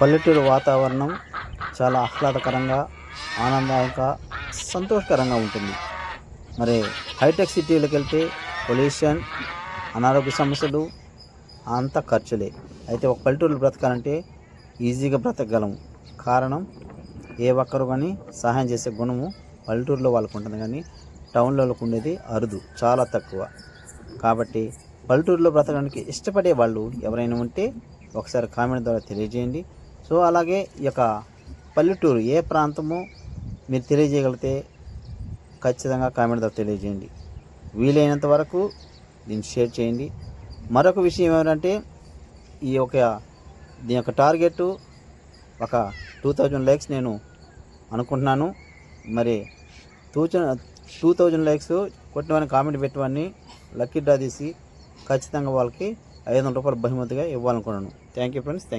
పల్లెటూరు వాతావరణం చాలా ఆహ్లాదకరంగా ఆనందదాయక సంతోషకరంగా ఉంటుంది. మరి హైటెక్ సిటీలకు వెళ్తే పొల్యూషన్ అనారోగ్య సమస్యలు అంత ఖర్చులే. అయితే ఒక పల్లెటూరులో బ్రతకాలంటే ఈజీగా బ్రతకగలము కారణం ఏ ఒక్కరు కానీ సహాయం చేసే గుణము పల్లెటూరులో వాళ్ళకు ఉంటుంది కానీ టౌన్లో ఉండేది అరుదు చాలా తక్కువ. కాబట్టి పల్లెటూరులో బ్రతకడానికి ఇష్టపడే వాళ్ళు ఎవరైనా ఉంటే ఒకసారి కామెంట్ ద్వారా తెలియజేయండి. సో అలాగే ఈ యొక్క పల్లెటూరు ఏ ప్రాంతమో మీరు తెలియజేయగలిగితే ఖచ్చితంగా కామెంట్ ద్వారా తెలియజేయండి. వీలైనంత వరకు దీన్ని షేర్ చేయండి. మరొక విషయం ఏమిటంటే ఈ యొక్క దీని యొక్క టార్గెట్ ఒక టూ థౌజండ్ లైక్స్ నేను అనుకుంటున్నాను. మరి టూ టూ థౌజండ్ లైక్స్ కొట్టినవని కామెంట్ పెట్టినవన్నీ లక్కీ డ్రా తీసి ఖచ్చితంగా వాళ్ళకి ఐదు వందల రూపాయలు బహుమతిగా ఇవ్వాలనుకున్నాను. Thank you friends thank